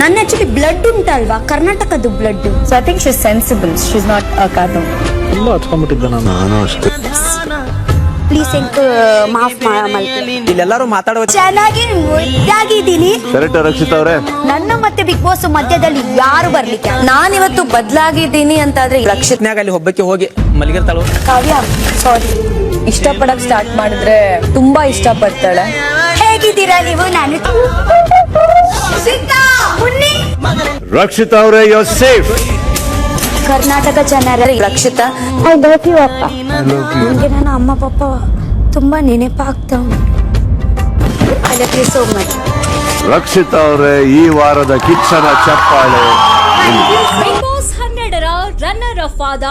ನನ್ನ actually blood ಉಂಟಲ್ವಾ? ಕರ್ನಾಟಕದ blood I think think sensible. Is not a cartoon ತುಂಬ ಹಚ್ಕೊಂಡ್ಬಿಟ್ಟಿದ್ದೆ ನಾನು. ನಾನು ಅಷ್ಟೇ. ಪ್ಲೀಸ್ ಎಂಕ್ ಮಾಫ್ ಮಾಡಿ ಇಲ್ಲೆಲ್ಲರೂ ಮಾತಾಡುವ ಚೆನ್ನಾಗಿ ಮುದ್ದಾಗಿದ್ದೀನಿ ಕರೆಕ್ಟ್ ರಕ್ಷಿತ ಅವ್ರೆ. ನನ್ನ ಮತ್ತೆ ಬಿಗ್ ಬಾಸ್ ಮಧ್ಯದಲ್ಲಿ ಯಾರು ಬರ್ಲಿಕ್ಕೆ? ನಾನಿವತ್ತು ಬದಲಾಗಿದ್ದೀನಿ ಅಂತಾದ್ರೆ ರಕ್ಷಿತ್ ರಕ್ಷಿತ್ನ್ಯಾಗ ಅಲ್ಲಿ ಒಬ್ಬಕ್ಕೆ ಹೋಗಿ ಮಲಗಿರ್ತಾಳು. ಕಾವ್ಯ ಸಾರಿ ಇಷ್ಟಪಡಕ್ ಸ್ಟಾರ್ಟ್ ಮಾಡಿದ್ರೆ ತುಂಬಾ ಇಷ್ಟಪಡ್ತಾಳೆ. ಹೇಗಿದ್ದೀರಾ ನೀವು? ನಾನು. ರಕ್ಷಿತ್ ಅವರೇ ಯೋ ಸೇಫ್ ಕರ್ನಾಟಕ ಜನರ ರಕ್ಷಿತಾ. ಐ ಲವ್ ಯು ಅಪ್ಪ. ನನಗೆ ನನ್ನ ಅಮ್ಮ ಪಪ್ಪ ತುಂಬಾ ನೆನಪಾಗ್ತಾ I love you so much Rakshitha ಅವರೇ ಈ ವಾರದ ಕಿಚ್ಚನ ಚಪ್ಪಾಳೆ. ಬಿಗ್ ಬಾಸ್ ಹನ್ನೆರಡರ ರನ್ನರ್ ಅಫ್ ಆದ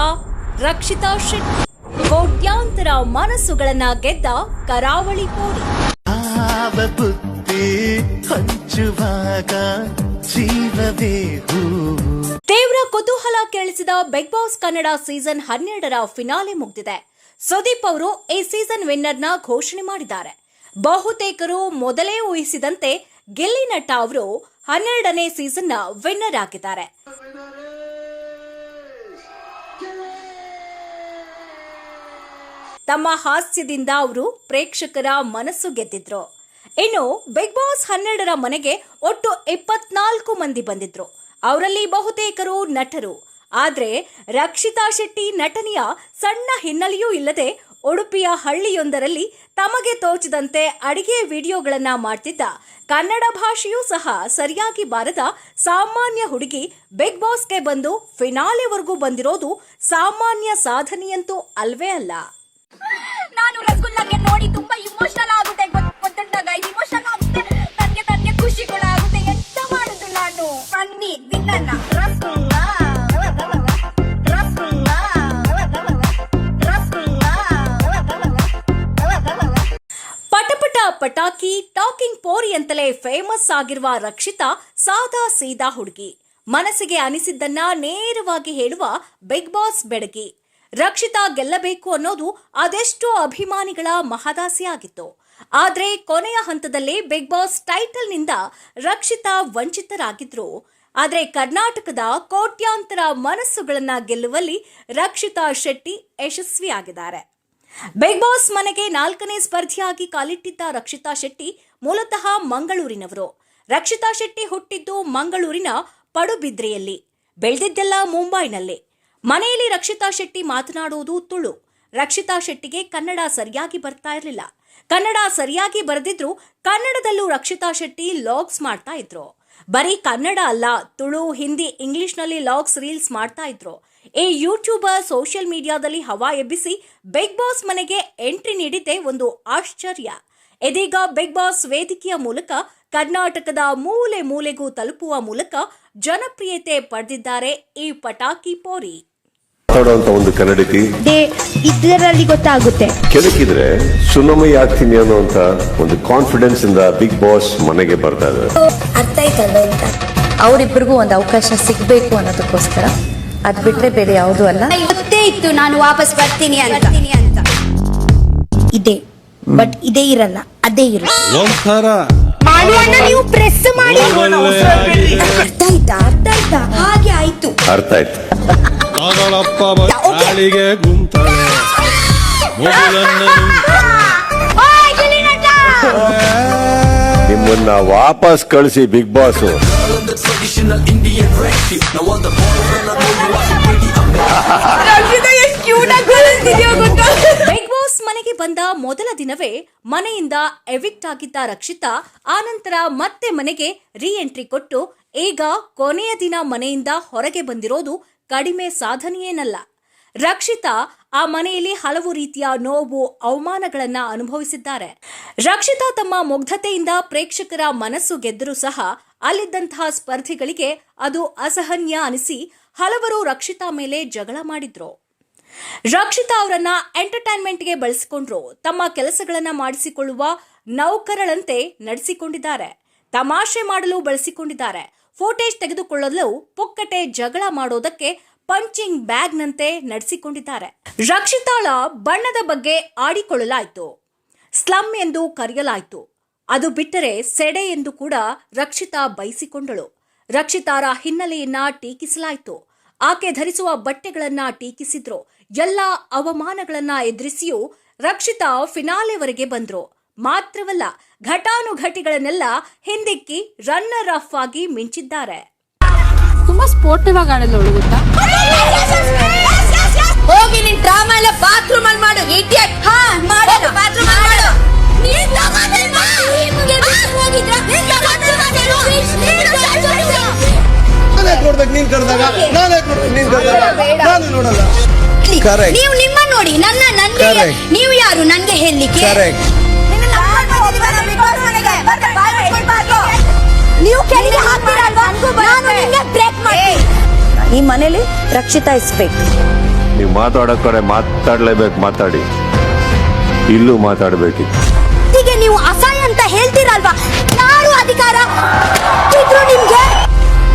ರಕ್ಷಿತಾ ಶೆಟ್ಟಿ. ಕೋಟ್ಯಾಂತರ ಮನಸ್ಸುಗಳನ್ನ ಗೆದ್ದ ಕರಾವಳಿ ಪೋರಿ ಹೂವು ತೀವ್ರ ಕುತೂಹಲ ಕೇಳಿಸಿದ ಬಿಗ್ ಬಾಸ್ ಕನ್ನಡ ಸೀಸನ್ ಹನ್ನೆರಡರ ಫಿನಾಲೆ ಮುಗಿದಿದೆ. ಸುದೀಪ್ ಅವರು ಈ ಸೀಸನ್ ವಿನ್ನರ್ನ ಘೋಷಣೆ ಮಾಡಿದ್ದಾರೆ. ಬಹುತೇಕರು ಮೊದಲೇ ಊಹಿಸಿದಂತೆ ಗಿಲ್ಲಿ ನಟ ಅವರು ಹನ್ನೆರಡನೇ ಸೀಸನ್ನ ವಿನ್ನರ್ ಆಗಿದ್ದಾರೆ. ತಮ್ಮ ಹಾಸ್ಯದಿಂದ ಅವರು ಪ್ರೇಕ್ಷಕರ ಮನಸ್ಸು ಗೆದ್ದಿದ್ರು. ಇನ್ನು ಬಿಗ್ ಬಾಸ್ ಹನ್ನೆರಡರ ಮನೆಗೆ ಒಟ್ಟು ಇಪ್ಪತ್ನಾಲ್ಕು ಮಂದಿ ಬಂದಿದ್ರು. ಅವರಲ್ಲಿ ಬಹುತೇಕರು ನಟರು. ಆದ್ರೆ ರಕ್ಷಿತಾ ಶೆಟ್ಟಿ ನಟನೆಯ ಸಣ್ಣ ಹಿನ್ನೆಲೆಯೂ ಇಲ್ಲದೆ ಉಡುಪಿಯ ಹಳ್ಳಿಯೊಂದರಲ್ಲಿ ತಮಗೆ ತೋಚದಂತೆ ಅಡಿಗೆ ವಿಡಿಯೋಗಳನ್ನ ಮಾಡ್ತಿದ್ದ. ಕನ್ನಡ ಭಾಷೆಯೂ ಸಹ ಸರಿಯಾಗಿ ಬಾರದ ಸಾಮಾನ್ಯ ಹುಡುಗಿ ಬಿಗ್ ಬಾಸ್ಗೆ ಬಂದು ಫಿನಾಲೆವರೆಗೂ ಬಂದಿರೋದು ಸಾಮಾನ್ಯ ಸಾಧನೆಯಂತೂ ಅಲ್ವೇ ಅಲ್ಲ. ನಾನು ನೋಡಿ ತುಂಬಾ ಇಮೋಷನಲ್ ಆಗುತ್ತೆ. ರಸಗುಲ್ಲ. ಪಟಪಟ ಪಟಾಕಿ, ಟಾಕಿಂಗ್ ಪೋರಿ ಅಂತಲೇ ಫೇಮಸ್ ಆಗಿರುವ ರಕ್ಷಿತಾ ಸಾದಾ ಸೀದಾ ಹುಡುಗಿ. ಮನಸ್ಸಿಗೆ ಅನಿಸಿದ್ದನ್ನ ನೇರವಾಗಿ ಹೇಳುವ ಬಿಗ್ ಬಾಸ್ ಬೆಡಗಿ. ರಕ್ಷಿತಾ ಗೆಲ್ಲಬೇಕು ಅನ್ನೋದು ಅದೆಷ್ಟೋ ಅಭಿಮಾನಿಗಳ ಮಹದಾಸೆ ಆಗಿತ್ತು. ಆದ್ರೆ ಕೊನೆಯ ಹಂತದಲ್ಲಿ ಬಿಗ್ ಬಾಸ್ ಟೈಟಲ್ನಿಂದ ರಕ್ಷಿತಾ ವಂಚಿತರಾಗಿದ್ರು. ಆದರೆ ಕರ್ನಾಟಕದ ಕೋಟ್ಯಾಂತರ ಮನಸ್ಸುಗಳನ್ನು ಗೆಲ್ಲುವಲ್ಲಿ ರಕ್ಷಿತಾ ಶೆಟ್ಟಿ ಯಶಸ್ವಿಯಾಗಿದ್ದಾರೆ. ಬಿಗ್ ಬಾಸ್ ಮನೆಗೆ ನಾಲ್ಕನೇ ಸ್ಪರ್ಧಿಯಾಗಿ ಕಾಲಿಟ್ಟಿದ್ದ ರಕ್ಷಿತಾ ಶೆಟ್ಟಿ ಮೂಲತಃ ಮಂಗಳೂರಿನವರು. ರಕ್ಷಿತಾ ಶೆಟ್ಟಿ ಹುಟ್ಟಿದ್ದು ಮಂಗಳೂರಿನ ಪಡುಬಿದ್ರೆಯಲ್ಲಿ. ಬೆಳೆದಿದ್ದೆಲ್ಲ ಮುಂಬೈನಲ್ಲಿ. ಮನೆಯಲ್ಲಿ ರಕ್ಷಿತಾ ಶೆಟ್ಟಿ ಮಾತನಾಡುವುದು ತುಳು. ರಕ್ಷಿತಾ ಶೆಟ್ಟಿಗೆ ಕನ್ನಡ ಸರಿಯಾಗಿ ಬರ್ತಾ ಇರಲಿಲ್ಲ. ಕನ್ನಡ ಸರಿಯಾಗಿ ಬರೆದಿದ್ರು ಕನ್ನಡದಲ್ಲೂ ರಕ್ಷಿತಾ ಶೆಟ್ಟಿ ಲಾಗ್ಸ್ ಮಾಡ್ತಾ ಇದ್ರು. ಬರೀ ಕನ್ನಡ ಅಲ್ಲ, ತುಳು, ಹಿಂದಿ, ಇಂಗ್ಲಿಷ್ನಲ್ಲಿ ಲಾಗ್ಸ್ ರೀಲ್ಸ್ ಮಾಡ್ತಾ ಇದ್ರು. ಈ ಯೂಟ್ಯೂಬರ್ ಸೋಷಿಯಲ್ ಮೀಡಿಯಾದಲ್ಲಿ ಹವಾ ಎಬ್ಬಿಸಿ ಬಿಗ್ ಬಾಸ್ ಮನೆಗೆ ಎಂಟ್ರಿ ನೀಡಿದ್ದೆ ಒಂದು ಆಶ್ಚರ್ಯ. ಇದೀಗ ಬಿಗ್ ಬಾಸ್ ವೇದಿಕೆಯ ಮೂಲಕ ಕರ್ನಾಟಕದ ಮೂಲೆ ಮೂಲೆಗೂ ತಲುಪುವ ಮೂಲಕ ಜನಪ್ರಿಯತೆ ಪಡೆದಿದ್ದಾರೆ ಈ ಪಟಾಕಿ ಪೋರಿ. ಮಾತಾಡುವಂತ ಒಂದು ಕನ್ನಡತಿ. ಇದರಲ್ಲಿ ಗೊತ್ತಾಗುತ್ತೆ. ಕೆಳಕಿದ್ರೆ ಸುನಮಯ ಆಗ್ತೀನಿ ಅನ್ನುವಂತ ಒಂದು ಕಾನ್ಫಿಡೆನ್ಸ್ ಇಂದ ಬಿಗ್ ಬಾಸ್ ಮನೆಗೆ ಬರ್ತಾ ಇದೆ ಅರ್ಥ ಆಯ್ತಲ್ಲ ಅಂತ? ಅವರಿಬ್ಬರಿಗೂ ಒಂದು ಅವಕಾಶ ಸಿಗ್ಬೇಕು ಅನ್ನೋದಕ್ಕೋಸ್ಕರ. ಅದ್ ಬಿಟ್ರೆ ಬೇರೆ ಯಾವುದು ಅಲ್ಲ. ಇವತ್ತೇ ಇತ್ತು ನಾನು ವಾಪಸ್ ಬರ್ತೀನಿ ಅಂತ. ಅಂತ. ಇದೆ ಬಟ್ ಇದೇ ಇರಲ್ಲ ಅದೇ ಇರಲ್ಲ. ಮಾಡುವನ್ನ ನೀವು ಪ್ರೆಸ್ ಮಾಡಿ. ಅರ್ಥ ಆಯ್ತಾ ಅರ್ಥ ಆಯ್ತಾ ಹಾಗೆ ಆಯ್ತು? ಅರ್ಥ ಆಯ್ತು. ಮಗಳಪ್ಪ ಬಾಳಿಗೆ ಗುಂತಳೆ. ನಿಮ್ಮನ್ನ ವಾಪಸ್ ಕಳಿಸಿ ಬಿಗ್ ಬಾಸ್. ಬಿಗ್ ಬಾಸ್ ಮನೆಗೆ ಬಂದ ಮೊದಲ ದಿನವೇ ಮನೆಯಿಂದ ಎವಿಕ್ಟ್ ಆಗಿದ್ದ ರಕ್ಷಿತಾ ಆನಂತರ ಮತ್ತೆ ಮನೆಗೆ ರೀಎಂಟ್ರಿ ಕೊಟ್ಟು ಈಗ ಕೊನೆಯ ದಿನ ಮನೆಯಿಂದ ಹೊರಗೆ ಬಂದಿರೋದು ಕಡಿಮೆ ಸಾಧನೆಯೇನಲ್ಲ. ರಕ್ಷಿತಾ ಆ ಮನೆಯಲ್ಲಿ ಹಲವು ರೀತಿಯ ನೋವು, ಅವಮಾನಗಳನ್ನ ಅನುಭವಿಸಿದ್ದಾರೆ. ರಕ್ಷಿತಾ ತಮ್ಮ ಮುಗ್ಧತೆಯಿಂದ ಪ್ರೇಕ್ಷಕರ ಮನಸ್ಸು ಗೆದ್ದರೂ ಸಹ ಅಲ್ಲಿದ್ದಂತಹ ಸ್ಪರ್ಧಿಗಳಿಗೆ ಅದು ಅಸಹನ್ಯ ಅನಿಸಿ ಹಲವರು ರಕ್ಷಿತಾ ಮೇಲೆ ಜಗಳ ಮಾಡಿದ್ರು. ರಕ್ಷಿತಾ ಅವರನ್ನ ಎಂಟರ್ಟೈನ್ಮೆಂಟ್ಗೆ ಬಳಸಿಕೊಂಡ್ರು. ತಮ್ಮ ಕೆಲಸಗಳನ್ನ ಮಾಡಿಸಿಕೊಳ್ಳುವ ನೌಕರಳಂತೆ ನಡೆಸಿಕೊಂಡಿದ್ದಾರೆ. ತಮಾಷೆ ಮಾಡಲು ಬಳಸಿಕೊಂಡಿದ್ದಾರೆ. ಫೋಟೇಜ್ ತೆಗೆದುಕೊಳ್ಳಲು ಪುಕ್ಕಟೆ ಜಗಳ ಮಾಡೋದಕ್ಕೆ ಪಂಚಿಂಗ್ ಬ್ಯಾಗ್ನಂತೆ ನಡೆಸಿಕೊಂಡಿದ್ದಾರೆ. ರಕ್ಷಿತಾಳ ಬಣ್ಣದ ಬಗ್ಗೆ ಆಡಿಕೊಳ್ಳಲಾಯಿತು. ಸ್ಲಮ್ ಎಂದು ಕರೆಯಲಾಯಿತು. ಅದು ಬಿಟ್ಟರೆ ಸೆಡೆ ಎಂದು ಕೂಡ ರಕ್ಷಿತಾ ಬಯಸಿಕೊಂಡಳು. ರಕ್ಷಿತಾರ ಹಿನ್ನೆಲೆಯನ್ನ ಟೀಕಿಸಲಾಯಿತು. ಆಕೆ ಧರಿಸುವ ಬಟ್ಟೆಗಳನ್ನ ಟೀಕಿಸಿದ್ರು. ಎಲ್ಲ ಅವಮಾನಗಳನ್ನ ಎದುರಿಸಿಯೂ ರಕ್ಷಿತಾ ಫಿನಾಲೆವರೆಗೆ ಬಂದ್ರು. ಮಾತ್ರವಲ್ಲ ಘಟಾನುಘಟಿಗಳನ್ನೆಲ್ಲ ಹಿಂದಿಕ್ಕಿ ರನ್ನರ್ ಅಫ್ ಆಗಿ ಮಿಂಚಿದ್ದಾರೆ. ತುಂಬಾ ಸ್ಪೋರ್ಟಿವ್ ಆಗಿ ಗೊತ್ತಾ? ಹೋಗಿ ನಿನ್ ಡ್ರಾಮಾ ಎಲ್ಲ ಬಾತ್ರೂಮ್ ಅಲ್ಲಿ ಮಾಡು ಇಡಿಯಟ್ ಹಾ ಮಾಡು. ಬಾತ್ರೂಮ್ ಅಲ್ಲಿ ಮಾಡು. ನೀನ್ ತಗೊಂಡಿಲ್ವಾ? ನಿಮ್ಗೆ ಬಿಟ್ಟು ಹೋಗಿದ್ರಾ? ನೀನ್ ತಗೊಂಡಿಲ್ವಾ ನೀನು? ನೀವು ನಿಮ್ಮ ನೋಡಿ ನನ್ನ ನನ್ಗೆ ನೀವು ಯಾರು? ನನ್ಗೆ ಹೇಳಲಿಕ್ಕೆ? ನೀವು ಕೆಳಗೆ ಹಾಕ್ತೀರಲ್ವಾ? ನಾನು ನಿಮಗೆ ಬ್ರೇಕ್ ಮಾಡ್ತೀನಿ. ಈ ಮನೇಲಿ ರಕ್ಷಿತಾ ಇಸ್ಬೇಕು ನೀವು ಮಾತಾಡೋ ಕಡೆ ಮಾತಾಡ್ಲೇಬೇಕು ಮಾತಾಡಿ. ಇಲ್ಲೂ ಮಾತಾಡ್ಬೇಕಿತ್ತು. ಹೀಗೆ ನೀವು ಅಸಹ್ಯ ಅಂತ ಹೇಳ್ತೀರಲ್ವಾ? ಯಾರು ಅಧಿಕಾರ ಇದ್ರು ನಿಮ್ಗೆ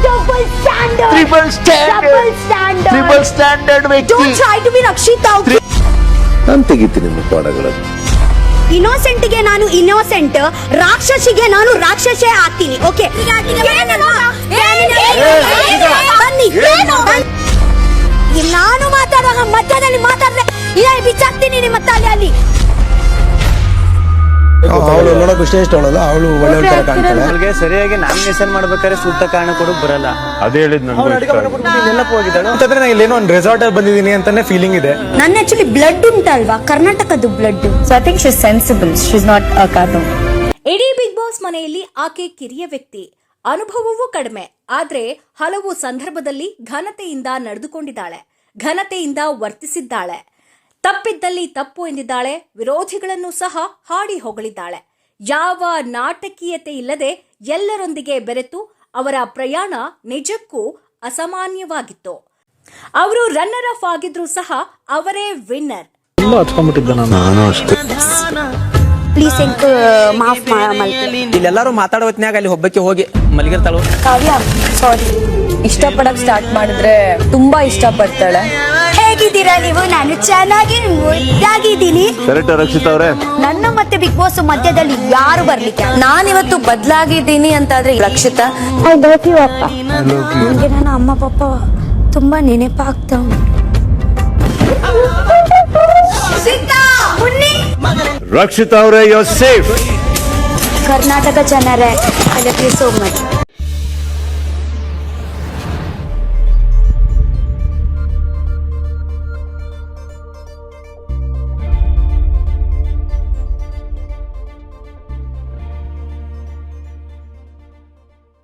double standard triple double standard triple standard ವ್ಯಕ್ತಿ. Don't try to be Rakshitha ನಾನು ತೆಗಿತೀನಿ ಮುಖವಾಡಗಳನ್ನು ಇನ್ನೋಸೆಂಟ್ಗೆ ನಾನು ಇನ್ನೋಸೆಂಟ್ ರಾಕ್ಷಸಿಗೆ ನಾನು ರಾಕ್ಷಸೇ ಆಗ್ತೀನಿ. ಓಕೆ. ನಾನು ಮಾತಾಡುವಾಗ ಮಧ್ಯದಲ್ಲಿ ಮಾತಾಡಿದ್ರೆ ಬಿಚ್ಚಾಕ್ತೀನಿ ನಿಮ್ಮ ತಲೆ ಅಲ್ಲಿ ಅವಳು ನೋಡಕ್ ಇಷ್ಟ ಇಷ್ಟ ಅವಳಲ್ಲ ಅವಳು ಒಳ್ಳೆ ತರ ಕಾಣ್ತಾಳೆ. ಅವಳಿಗೆ ಸರಿಯಾಗಿ ನಾಮಿನೇಷನ್ ಮಾಡ್ಬೇಕಾದ್ರೆ ಸೂಕ್ತ ಕಾರಣ ಕೂಡ ಬರಲ್ಲ. ಅದೇ ಹೇಳಿದ್ ನಾನು ಇಷ್ಟ ಆಗಿದೆ. ನೆನಪು ಹೋಗಿದ್ದಾಳು. ಅಂತಂದ್ರೆ ನಾ ಇಲ್ಲೇನೋ ಒಂದು ರೆಸಾರ್ಟ್ ಅಲ್ಲಿ ಬಂದಿದ್ದೀನಿ ಅಂತಾನೆ ಫೀಲಿಂಗ್ ಇದೆ. ನನ್ನ ಆಕ್ಚುಲಿ ಬ್ಲಡ್ ಉಂಟಲ್ವಾ? ಕರ್ನಾಟಕದ blood so I think she sensible she is not a cartoon ಇಡೀ ಬಿಗ್ ಬಾಸ್ ಮನೆಯಲ್ಲಿ ಆಕೆ ಕಿರಿಯ ವ್ಯಕ್ತಿ. ಅನುಭವವೂ ಕಡಿಮೆ. ಆದ್ರೆ ಹಲವು ಸಂದರ್ಭದಲ್ಲಿ ಘನತೆಯಿಂದ ನಡೆದುಕೊಂಡಿದ್ದಾಳೆ. ಘನತೆಯಿಂದ ವರ್ತಿಸಿದ್ದಾಳೆ. ತಪ್ಪಿದ್ದಲ್ಲಿ ತಪ್ಪು ಎಂದಿದ್ದಾಳೆ ವಿರೋಧಿಗಳನ್ನು ಸಹ ಹಾಡಿ ಹೊಗಳಿದ್ದಾಳೆ. ಯಾವ ನಾಟಕೀಯತೆ ಇಲ್ಲದೆ ಎಲ್ಲರೊಂದಿಗೆ ಬೆರೆತು ಅವರ ಪ್ರಯಾಣ ನಿಜಕ್ಕೂ ಅಸಾಮಾನ್ಯವಾಗಿತ್ತು. ಅವರು ರನ್ನರ್ ಅಫ್ ಆಗಿದ್ರು ಸಹ ಅವರೇ ವಿನ್ನರ್ ಅಷ್ಟೇ. ಪ್ಲೀಸ್ ಮಾಫ್ ಇಲ್ಲೆಲ್ಲಾರು ಮಾತಾಡೋ ಹೊತ್ನ್ಯಾಗ ಅಲ್ಲಿ ಒಬ್ಬಕ್ಕೆ ಹೋಗಿ ಮಲಗಿರ್ತಾಳು? ಕಾವ್ಯ ಸಾರಿ ಇಷ್ಟಪಡಕ್ ಸ್ಟಾರ್ಟ್ ಮಾಡಿದ್ರೆ ತುಂಬಾ ಇಷ್ಟಪಡ್ತಾಳೆ. ಹೇಗಿದ್ದೀರಾ ನೀವು? ನಾನು ಚೆನ್ನಾಗಿ ಮುದ್ದಾಗಿದ್ದೀನಿ. ಕರೆಕ್ಟ್ ರಕ್ಷಿತ್ ಅವ್ರೆ. ನನ್ನ ಮತ್ತೆ ಬಿಗ್ ಬಾಸ್ ಮಧ್ಯದಲ್ಲಿ ಯಾರು ಬರ್ಲಿಕ್ಕೆ? ನಾನಿವತ್ತು ಬದಲಾಗಿದ್ದೀನಿ ಅಂತಾದ್ರೆ ರಕ್ಷಿತಾ? ಐ ಲವ್ ಯು ಅಪ್ಪ. ನನಗೆ ನನ್ನ ಅಮ್ಮ ಪಪ್ಪ ತುಂಬಾ ನೆನಪಾಗ್ತಾವ. ರಕ್ಷಿತ ಅವರೇ ಯೋರ್ ಸೇಫ್ ಕರ್ನಾಟಕ ಜನರೇ I love you so much